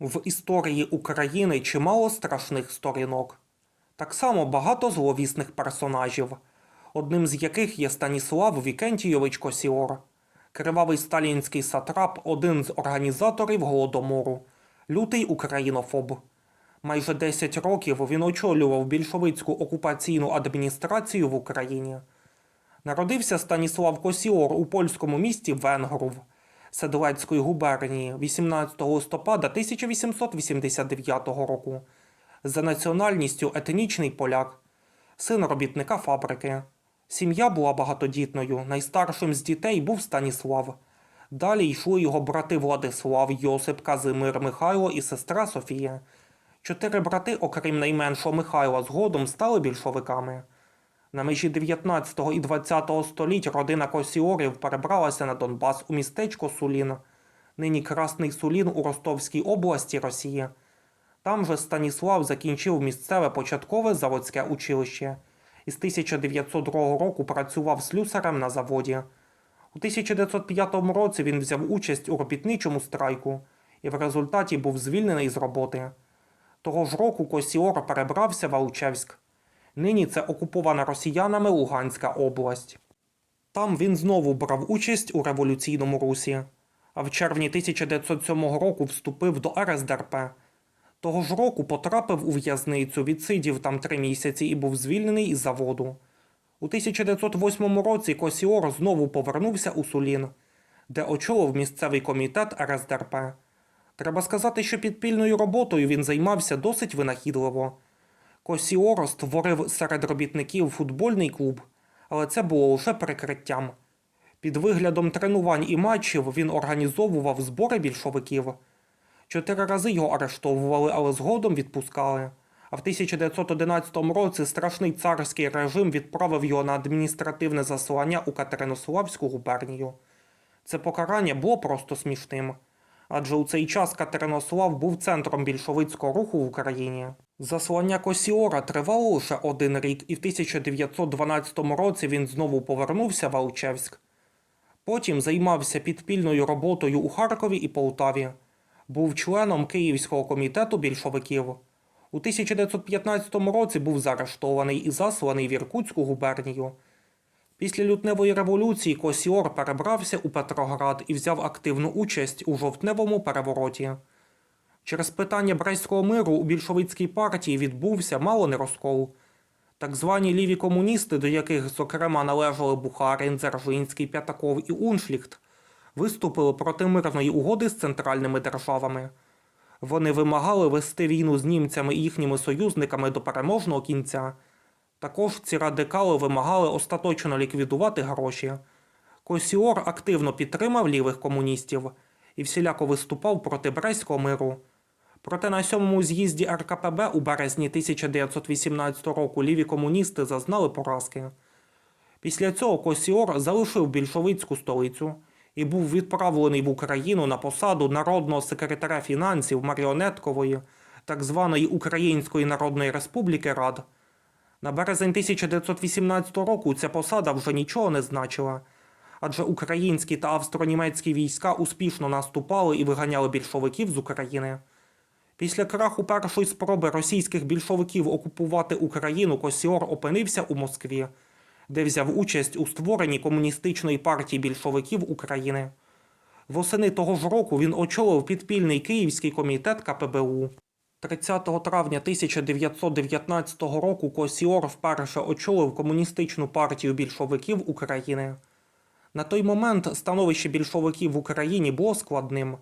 В історії України чимало страшних сторінок. Так само багато зловісних персонажів, одним з яких є Станіслав Вікентійович Косіор, кривавий сталінський сатрап, один з організаторів Голодомору, лютий українофоб. Майже 10 років він очолював більшовицьку окупаційну адміністрацію в Україні. Народився Станіслав Косіор у польському місті Венгров Седлецької губернії 18 листопада 1889 року. За національністю етнічний поляк, син робітника фабрики. Сім'я була багатодітною. Найстаршим з дітей був Станіслав. Далі йшли його брати Владислав, Йосип, Казимир, Михайло і сестра Софія. Чотири брати, окрім найменшого Михайла, згодом стали більшовиками. На межі 19 і 20 століть родина Косіорів перебралася на Донбас у містечко Сулін, нині Красний Сулін у Ростовській області Росії. Там же Станіслав закінчив місцеве початкове заводське училище і з 1902 року працював слюсарем на заводі. У 1905 році він взяв участь у робітничому страйку і в результаті був звільнений з роботи. Того ж року Косіор перебрався в Алчевськ. Нині це окупована росіянами Луганська область. Там він знову брав участь у революційному русі, а в червні 1907 року вступив до РСДРП. Того ж року потрапив у в'язницю, відсидів там три місяці і був звільнений із заводу. У 1908 році Косіор знову повернувся у Сулін, де очолив місцевий комітет РСДРП. Треба сказати, що підпільною роботою він займався досить винахідливо. Косіоро створив серед робітників футбольний клуб, але це було лише прикриттям. Під виглядом тренувань і матчів він організовував збори більшовиків. Чотири рази його арештовували, але згодом відпускали. А в 1911 році страшний царський режим відправив його на адміністративне заслання у Катеринославську губернію. Це покарання було просто смішним. Адже у цей час Катеринослав був центром більшовицького руху в Україні. Заслання Косіора тривало лише один рік, і в 1912 році він знову повернувся в Алчевськ. Потім займався підпільною роботою у Харкові і Полтаві. Був членом Київського комітету більшовиків. У 1915 році був заарештований і засланий в Іркутську губернію. Після лютневої революції Косіор перебрався у Петроград і взяв активну участь у жовтневому перевороті. Через питання Брестського миру у більшовицькій партії відбувся мало не розкол. Так звані ліві комуністи, до яких, зокрема, належали Бухарин, Дзержинський, П'ятаков і Уншліхт, виступили проти мирної угоди з центральними державами. Вони вимагали вести війну з німцями і їхніми союзниками до переможного кінця. Також ці радикали вимагали остаточно ліквідувати гроші. Косіор активно підтримав лівих комуністів і всіляко виступав проти Брестського миру. Проте на сьомому з'їзді РКПБ у березні 1918 року ліві комуністи зазнали поразки. Після цього Косіор залишив більшовицьку столицю і був відправлений в Україну на посаду народного секретаря фінансів маріонеткової так званої Української Народної Республіки Рад. На березень 1918 року ця посада вже нічого не значила, адже українські та австро-німецькі війська успішно наступали і виганяли більшовиків з України. Після краху першої спроби російських більшовиків окупувати Україну Косіор опинився у Москві, де взяв участь у створенні комуністичної партії більшовиків України. Восени того ж року він очолив підпільний Київський комітет КПБУ. 30 травня 1919 року Косіор вперше очолив комуністичну партію більшовиків України. На той момент становище більшовиків в Україні було складним.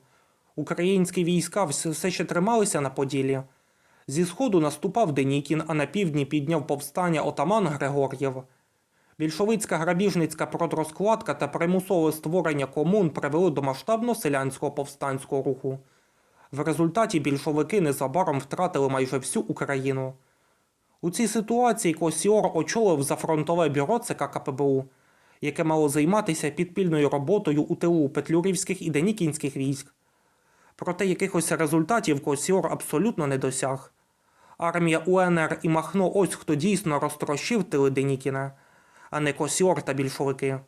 Українські війська все ще трималися на Поділі. Зі сходу наступав Денікін, а на півдні підняв повстання отаман Григор'єв. Більшовицька грабіжницька продрозкладка та примусове створення комун привели до масштабного селянського повстанського руху. В результаті більшовики незабаром втратили майже всю Україну. У цій ситуації Косіор очолив зафронтове бюро ЦК КПБУ, яке мало займатися підпільною роботою у тилу петлюрівських і денікінських військ. Проте якихось результатів Косіор абсолютно не досяг. Армія УНР і Махно ось хто дійсно розтрощив тили Денікіна, а не Косіор та більшовики.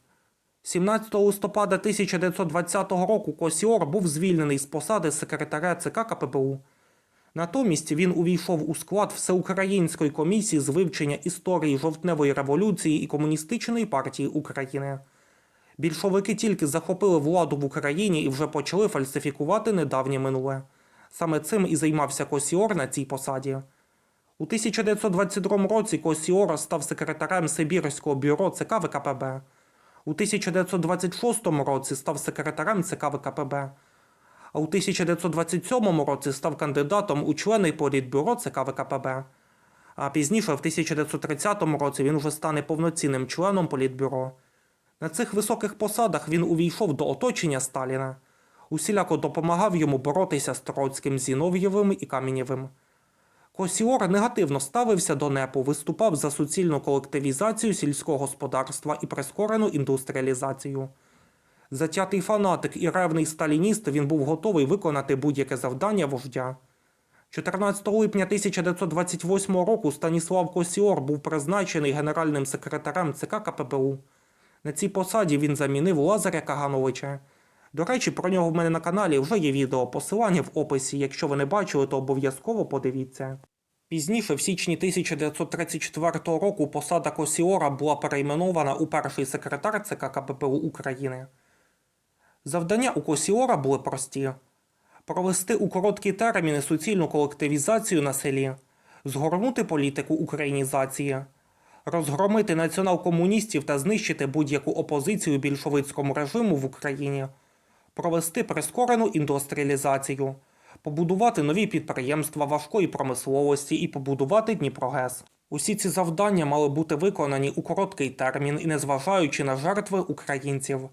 17 листопада 1920 року Косіор був звільнений з посади секретаря ЦК КПБУ. Натомість він увійшов у склад Всеукраїнської комісії з вивчення історії жовтневої революції і комуністичної партії України. Більшовики тільки захопили владу в Україні і вже почали фальсифікувати недавнє минуле. Саме цим і займався Косіор на цій посаді. У 1922 році Косіор став секретарем Сибірського бюро ЦК ВКПБ. У 1926 році став секретарем ЦК ВКПБ. А у 1927 році став кандидатом у члени Політбюро ЦК ВКПБ. А пізніше, в 1930 році, він уже стане повноцінним членом Політбюро. На цих високих посадах він увійшов до оточення Сталіна, усіляко допомагав йому боротися з Троцьким, Зінов'євим і Камінєвим. Косіор негативно ставився до НЕПу, виступав за суцільну колективізацію сільського господарства і прискорену індустріалізацію. Затятий фанатик і ревний сталініст, він був готовий виконати будь-яке завдання вождя. 14 липня 1928 року Станіслав Косіор був призначений генеральним секретарем ЦК КПБУ. На цій посаді він замінив Лазаря Кагановича. До речі, про нього в мене на каналі вже є відео, посилання в описі. Якщо ви не бачили, то обов'язково подивіться. Пізніше, в січні 1934 року, посада Косіора була перейменована у перший секретар ЦК КППУ України. Завдання у Косіора були прості: провести у короткі терміни суцільну колективізацію на селі, згорнути політику українізації, розгромити націонал-комуністів та знищити будь-яку опозицію більшовицькому режиму в Україні, провести прискорену індустріалізацію, побудувати нові підприємства важкої промисловості і побудувати Дніпрогес. Усі ці завдання мали бути виконані у короткий термін і незважаючи на жертви українців.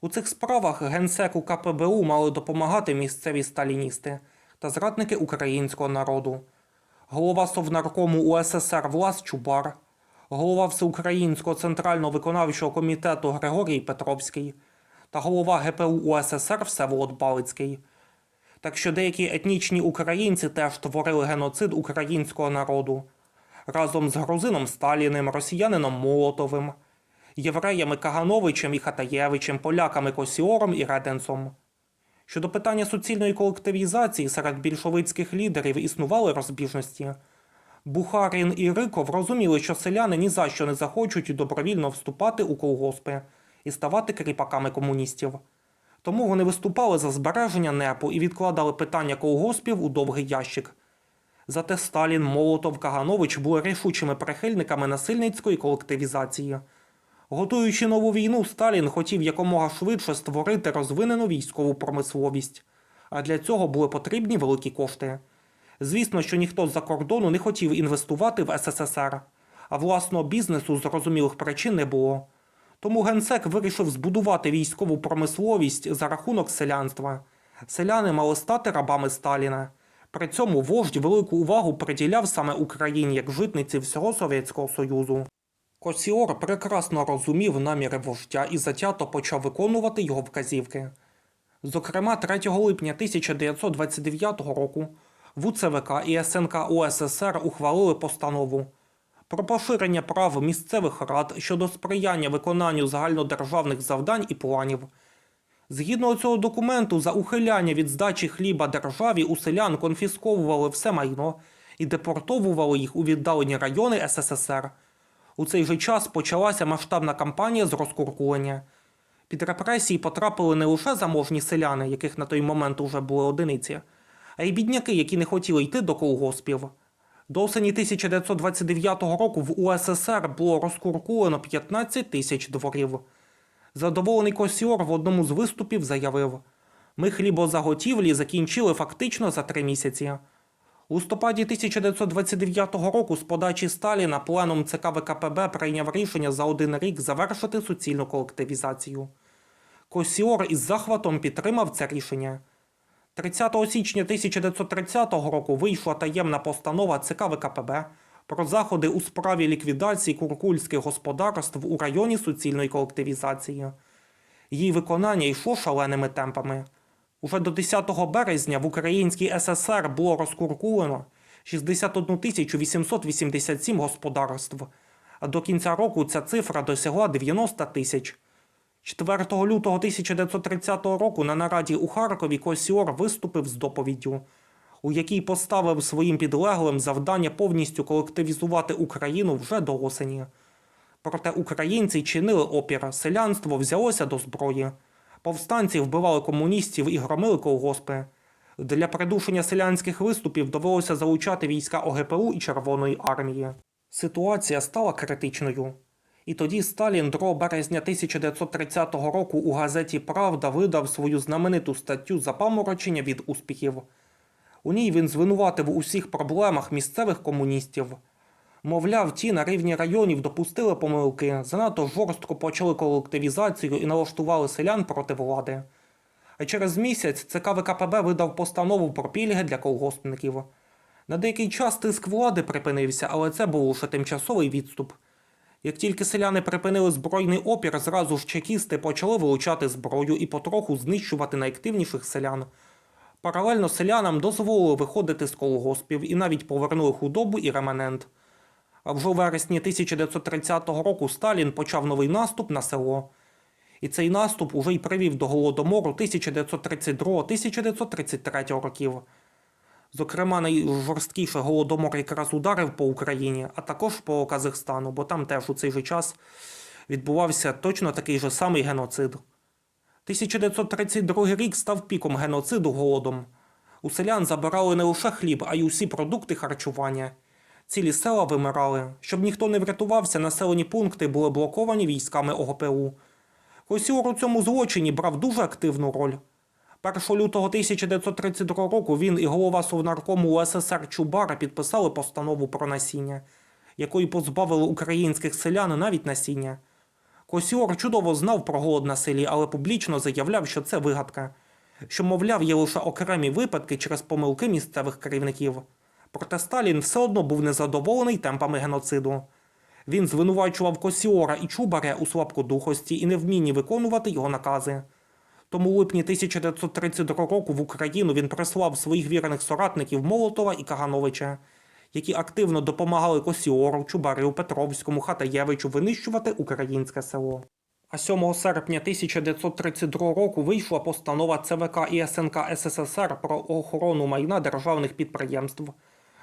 У цих справах генсеку КПБУ мали допомагати місцеві сталіністи та зрадники українського народу, голова Совнаркому УССР Влас Чубар, голова Всеукраїнського центрального виконавчого комітету Григорій Петровський та голова ГПУ УССР Всеволод Балицький. Так що деякі етнічні українці теж творили геноцид українського народу разом з грузином Сталіним, росіянином Молотовим, євреями Кагановичем і Хатаєвичем, поляками Косіором і Реденцом. Щодо питання суцільної колективізації серед більшовицьких лідерів існували розбіжності. Бухарін і Риков розуміли, що селяни ні за що не захочуть добровільно вступати у колгоспи і ставати кріпаками комуністів. Тому вони виступали за збереження НЕПу і відкладали питання колгоспів у довгий ящик. Зате Сталін, Молотов, Каганович були рішучими прихильниками насильницької колективізації. Готуючи нову війну, Сталін хотів якомога швидше створити розвинену військову промисловість, а для цього були потрібні великі кошти. Звісно, що ніхто з-за кордону не хотів інвестувати в СССР, а власного бізнесу зрозумілих причин не було. Тому генсек вирішив збудувати військову промисловість за рахунок селянства. Селяни мали стати рабами Сталіна. При цьому вождь велику увагу приділяв саме Україні як житниці всього Совєтського Союзу. Косіор прекрасно розумів наміри вождя і затято почав виконувати його вказівки. Зокрема, 3 липня 1929 року в УЦВК і СНК УССР ухвалили постанову про поширення прав місцевих рад щодо сприяння виконанню загальнодержавних завдань і планів. Згідно цього документу, за ухиляння від здачі хліба державі у селян конфісковували все майно і депортовували їх у віддалені райони СССР. У цей же час почалася масштабна кампанія з розкуркулення. Під репресії потрапили не лише заможні селяни, яких на той момент уже були одиниці, а й бідняки, які не хотіли йти до колгоспів. До осені 1929 року в УССР було розкуркулено 15 тисяч дворів. Задоволений Косіор в одному з виступів заявив: Ми хлібозаготівлі закінчили фактично за три місяці. У листопаді 1929 року з подачі Сталіна пленум ЦК ВКПБ прийняв рішення за один рік завершити суцільну колективізацію. Косіор із захватом підтримав це рішення. 30 січня 1930 року вийшла таємна постанова ЦК ВКПБ про заходи у справі ліквідації куркульських господарств у районі суцільної колективізації. Її виконання йшло шаленими темпами. Уже до 10 березня в Українській ССР було розкуркулено 61 887 господарств, а до кінця року ця цифра досягла 90 тисяч. 4 лютого 1930 року на нараді у Харкові Косіор виступив з доповіддю, у якій поставив своїм підлеглим завдання повністю колективізувати Україну вже до осені. Проте українці чинили опір, селянство взялося до зброї. Повстанці вбивали комуністів і громили колгоспи. Для придушення селянських виступів довелося залучати війська ОГПУ і Червоної армії. Ситуація стала критичною. І тоді Сталін 2 березня 1930 року у газеті Правда видав свою знамениту статтю Запаморочення від успіхів. У ній він звинуватив у всіх проблемах місцевих комуністів. Мовляв, ті на рівні районів допустили помилки, занадто жорстко почали колективізацію і налаштували селян проти влади. А через місяць ЦК ВКПБ видав постанову про пільги для колгоспників. На деякий час тиск влади припинився, але це був лише тимчасовий відступ. Як тільки селяни припинили збройний опір, зразу ж чекісти почали вилучати зброю і потроху знищувати найактивніших селян. Паралельно селянам дозволили виходити з колгоспів і навіть повернули худобу і реманент. А вже у вересні 1930 року Сталін почав новий наступ на село. І цей наступ уже й привів до голодомору 1932-1933 років. Зокрема, найжорсткіший голодомор якраз ударив по Україні, а також по Казахстану, бо там теж у цей же час відбувався точно такий же самий геноцид. 1932 рік став піком геноциду голодом. У селян забирали не лише хліб, а й усі продукти харчування. Цілі села вимирали. Щоб ніхто не врятувався, населені пункти були блоковані військами ОГПУ. Косюр у цьому злочині брав дуже активну роль. 1 лютого 1932 року він і голова Совнаркому УССР Чубара підписали постанову про насіння, якою позбавили українських селян навіть насіння. Косюр чудово знав про голод на селі, але публічно заявляв, що це вигадка, що, мовляв, є лише окремі випадки через помилки місцевих керівників. Проте Сталін все одно був незадоволений темпами геноциду. Він звинувачував Косіора і Чубаря у слабкодухості і невмінні виконувати його накази. Тому у липні 1932 року в Україну він прислав своїх вірених соратників Молотова і Кагановича, які активно допомагали Косіору, Чубарю, Петровському, Хатаєвичу винищувати українське село. А 7 серпня 1932 року вийшла постанова ЦВК і СНК СССР про охорону майна державних підприємств,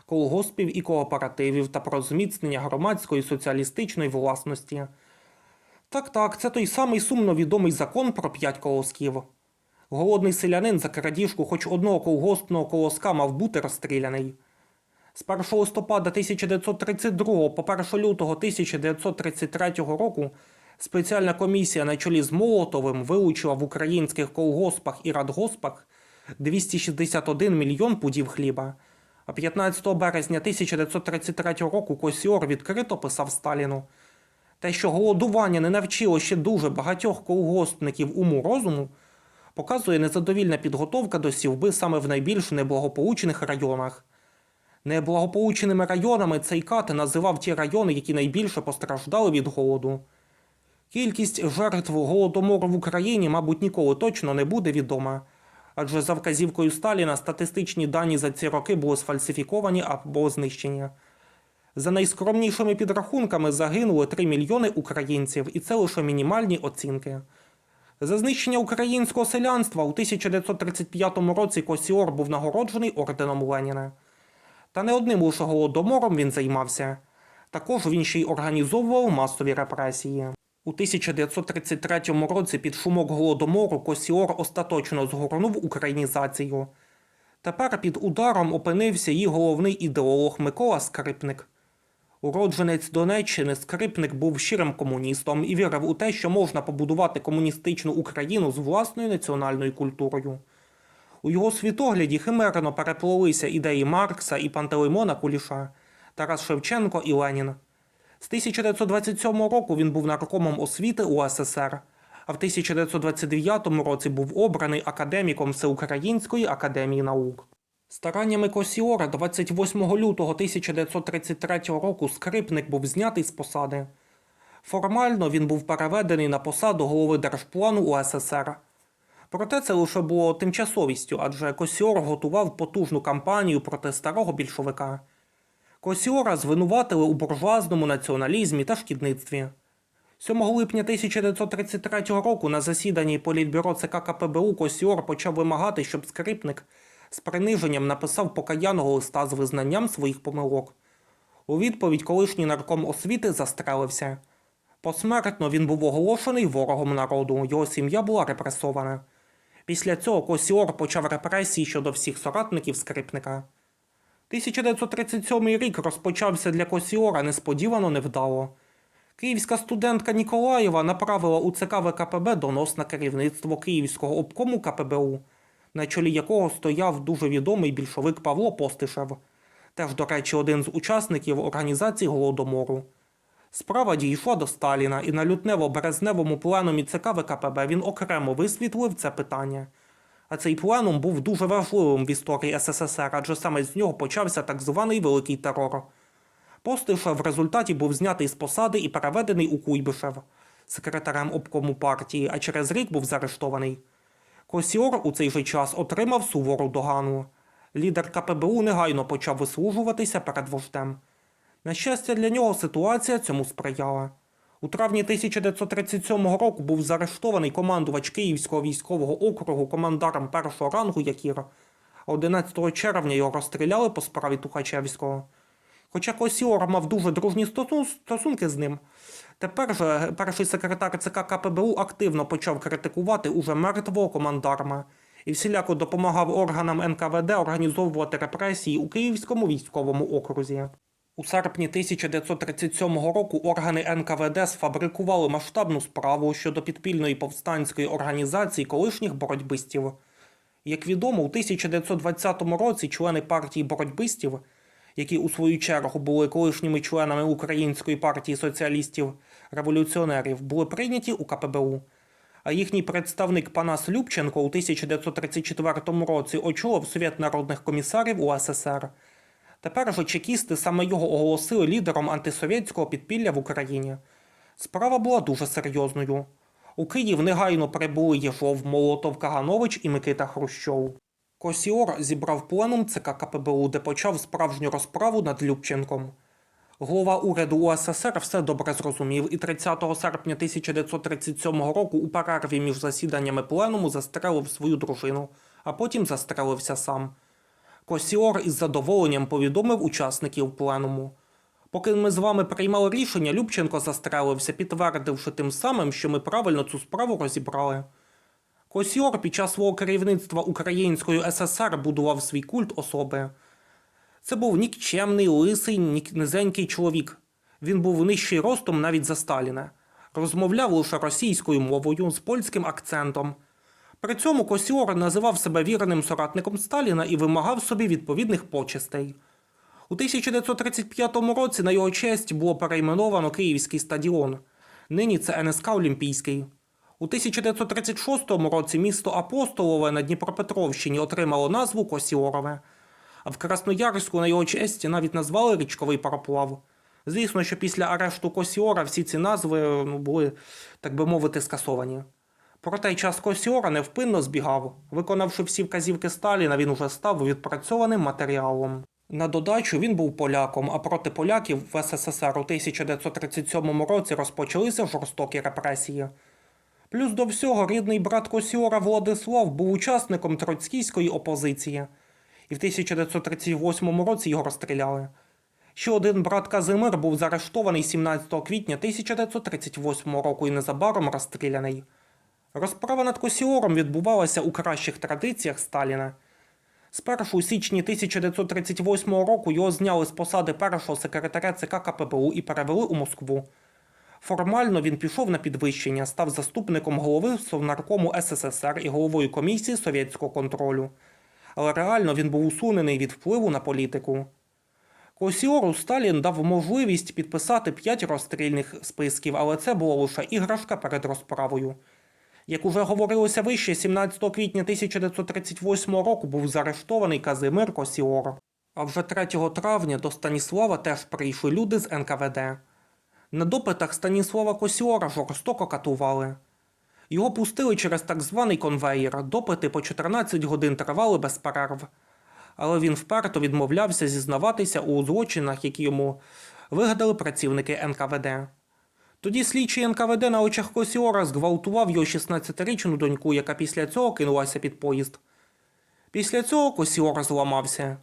колгоспів і кооперативів та про зміцнення громадської соціалістичної власності. Так, так, це той самий сумно відомий закон про п'ять колосків. Голодний селянин за крадіжку хоч одного колгоспного колоска мав бути розстріляний. З 1 листопада 1932 по 1 лютого 1933 року спеціальна комісія на чолі з Молотовим вилучила в українських колгоспах і радгоспах 261 мільйон пудів хліба. А 15 березня 1933 року Косіор відкрито писав Сталіну. Те, що голодування не навчило ще дуже багатьох колгоспників уму розуму, показує незадовільна підготовка до сівби саме в найбільш неблагополучених районах. Неблагополученими районами цей кат називав ті райони, які найбільше постраждали від голоду. Кількість жертв голодомору в Україні, мабуть, ніколи точно не буде відома, адже за вказівкою Сталіна статистичні дані за ці роки були сфальсифіковані або знищені. За найскромнішими підрахунками загинули 3 мільйони українців, і це лише мінімальні оцінки. За знищення українського селянства у 1935 році Косіор був нагороджений орденом Леніна. Та не одним лише голодомором він займався. Також він ще й організовував масові репресії. У 1933 році під шумок голодомору Косіор остаточно згорнув українізацію. Тепер під ударом опинився її головний ідеолог Микола Скрипник. Уродженець Донеччини Скрипник був щирим комуністом і вірив у те, що можна побудувати комуністичну Україну з власною національною культурою. У його світогляді химерно переплелися ідеї Маркса і Пантелеймона Куліша, Тарас Шевченко і Ленін. З 1927 року він був наркомом освіти УССР, а в 1929 році був обраний академіком Всеукраїнської академії наук. Стараннями Косіора 28 лютого 1933 року скрипник був знятий з посади. Формально він був переведений на посаду голови Держплану УССР. Проте це лише було тимчасовістю, адже Косіор готував потужну кампанію проти старого більшовика. Косіора звинуватили у буржуазному націоналізмі та шкідництві. 7 липня 1933 року на засіданні Політбюро ЦК КПБУ Косіор почав вимагати, щоб скрипник з приниженням написав покаянного листа з визнанням своїх помилок. У відповідь колишній нарком освіти застрелився. Посмертно він був оголошений ворогом народу, його сім'я була репресована. Після цього Косіор почав репресії щодо всіх соратників скрипника. 1937 рік розпочався для Косіора несподівано невдало. Київська студентка Ніколаєва направила у ЦК ВКПБ донос на керівництво Київського обкому КПБУ, на чолі якого стояв дуже відомий більшовик Павло Постишев, теж, до речі, один з учасників організації Голодомору. Справа дійшла до Сталіна, і на лютнево-березневому пленумі ЦК ВКПБ він окремо висвітлив це питання. А цей пленум був дуже важливим в історії СССР, адже саме з нього почався так званий Великий терор. Постишев в результаті був знятий з посади і переведений у Куйбишев, секретарем обкому партії, а через рік був заарештований. Косіор у цей же час отримав сувору догану. Лідер КПБУ негайно почав вислужуватися перед вождем. На щастя, для нього ситуація цьому сприяла. У травні 1937 року був заарештований командувач Київського військового округу командаром першого рангу Якір. а 11 червня його розстріляли по справі Тухачевського. Хоча Косіор мав дуже дружні стосунки з ним, тепер же перший секретар ЦК КПБУ активно почав критикувати уже мертвого командарма і всіляко допомагав органам НКВД організовувати репресії у Київському військовому окрузі. У серпні 1937 року органи НКВД сфабрикували масштабну справу щодо підпільної повстанської організації колишніх боротьбистів. Як відомо, у 1920 році члени партії боротьбистів, які у свою чергу були колишніми членами Української партії соціалістів-революціонерів, були прийняті у КПБУ. А їхній представник Панас Любченко у 1934 році очолив Совєт народних комісарів УССР. Тепер же чекісти саме його оголосили лідером антисовєтського підпілля в Україні. Справа була дуже серйозною. У Київ негайно прибули Єжов, Молотов, Каганович і Микита Хрущов. Косіор зібрав пленум ЦК КПБУ, де почав справжню розправу над Любченком. Голова уряду УССР все добре зрозумів і 30 серпня 1937 року у перерві між засіданнями пленуму застрелив свою дружину, а потім застрелився сам. Косіор із задоволенням повідомив учасників пленуму. Поки ми з вами приймали рішення, Любченко застрелився, підтвердивши тим самим, що ми правильно цю справу розібрали. Косіор під час свого керівництва Українською ССР будував свій культ особи. Це був нікчемний, лисий, низенький чоловік. Він був нижчий ростом навіть за Сталіна. Розмовляв лише російською мовою з польським акцентом. При цьому Косіор називав себе вірним соратником Сталіна і вимагав собі відповідних почестей. У 1935 році на його честь було перейменовано Київський стадіон. Нині це НСК Олімпійський. У 1936 році місто Апостолове на Дніпропетровщині отримало назву Косіорове, а в Красноярську на його честь навіть назвали річковий пароплав. Звісно, що після арешту Косіора всі ці назви ну, були, так би мовити, скасовані. Проте час Косіора невпинно збігав. Виконавши всі вказівки Сталіна, він уже став відпрацьованим матеріалом. На додачу він був поляком, а проти поляків в СССР у 1937 році розпочалися жорстокі репресії. Плюс до всього рідний брат Косіора Владислав був учасником троцькійської опозиції, і в 1938 році його розстріляли. Ще один брат Казимир був заарештований 17 квітня 1938 року і незабаром розстріляний. Розправа над Косіором відбувалася у кращих традиціях Сталіна. Спершу у січні 1938 року його зняли з посади першого секретаря ЦК КПБУ і перевели у Москву. Формально він пішов на підвищення, став заступником голови Совнаркому СССР і головою комісії совєтського контролю. Але реально він був усунений від впливу на політику. Косіору Сталін дав можливість підписати п'ять розстрільних списків, але це була лише іграшка перед розправою. Як уже говорилося вище, 17 квітня 1938 року був заарештований Казимир Косіор. А вже 3 травня до Станіслава теж прийшли люди з НКВД. На допитах Станіслава Косіора жорстоко катували. Його пустили через так званий конвеєр. Допити по 14 годин тривали без перерв. Але він вперто відмовлявся зізнаватися у злочинах, які йому вигадали працівники НКВД. Тоді слідчий НКВД на очах Косіора зґвалтував його 16-річну доньку, яка після цього кинулася під поїзд. Після цього Косіор зламався.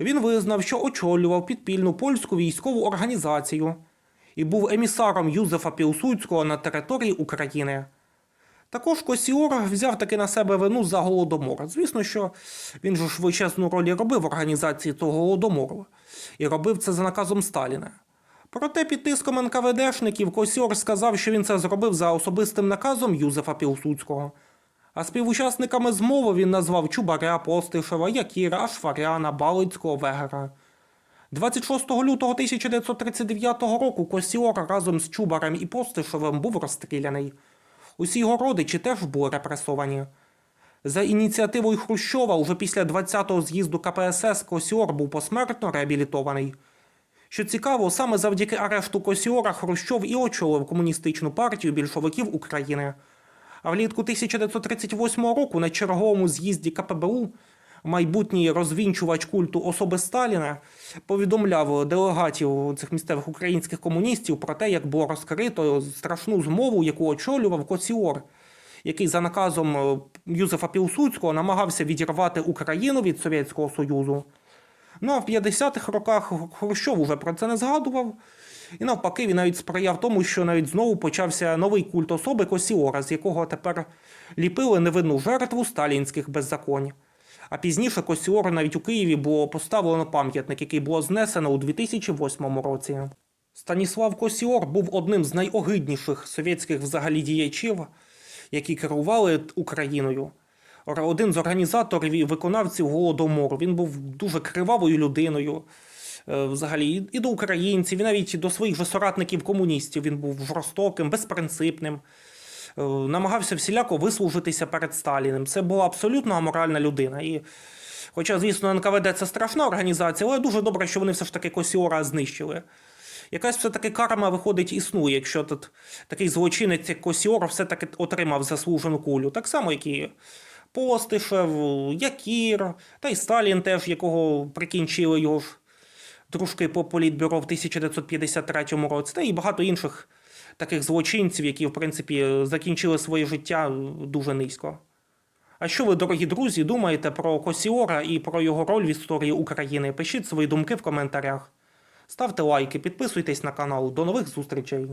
Він визнав, що очолював підпільну польську військову організацію і був емісаром Юзефа Пілсудського на території України. Також Косіор взяв таки на себе вину за голодомор. Звісно, що він ж величезну роль і робив в організації цього голодомору, і робив це за наказом Сталіна. Проте під тиском НКВДшників Косіор сказав, що він це зробив за особистим наказом Юзефа Пілсудського. А співучасниками змови він назвав Чубаря, Постишева, Якіра, Ашфаряна, Балицького, Вегера. 26 лютого 1939 року Косіор разом з Чубарем і Постишевим був розстріляний. Усі його родичі теж були репресовані. За ініціативою Хрущова, уже після 20-го з'їзду КПСС Косіор був посмертно реабілітований. Що цікаво, саме завдяки арешту Косіора Хрущов і очолив комуністичну партію більшовиків України. А влітку 1938 року на черговому з'їзді КПБУ майбутній розвінчувач культу особи Сталіна повідомляв делегатів цих місцевих українських комуністів про те, як було розкрито страшну змову, яку очолював Косіор, який за наказом е, Юзефа Пілсудського намагався відірвати Україну від Совєтського Союзу. Ну а в 50-х роках Хрущов уже про це не згадував. І навпаки, він навіть сприяв тому, що навіть знову почався новий культ особи Косіора, з якого тепер ліпили невинну жертву сталінських беззаконь. А пізніше Косіору навіть у Києві було поставлено пам'ятник, який було знесено у 2008 році. Станіслав Косіор був одним з найогидніших совєтських взагалі діячів, які керували Україною. Один з організаторів і виконавців голодомору. Він був дуже кривавою людиною. е, Взагалі, і до українців, і навіть до своїх же соратників комуністів він був жорстоким, безпринципним, намагався всіляко вислужитися перед Сталіним. Це була абсолютно аморальна людина. І, хоча, звісно, НКВД це страшна організація, але дуже добре, що вони все ж таки Косіора знищили. Якась все-таки карма виходить існує, якщо тут такий злочинець, як Косіор, все-таки отримав заслужену кулю. Так само, як і Постишев, Якір, та й Сталін теж, якого прикінчили його ж дружки по політбюро в 1953 році, та й багато інших таких злочинців, які, в принципі, закінчили своє життя дуже низько. А що ви, дорогі друзі, думаєте про Косіора і про його роль в історії України? Пишіть свої думки в коментарях. Ставте лайки, підписуйтесь на канал. До нових зустрічей!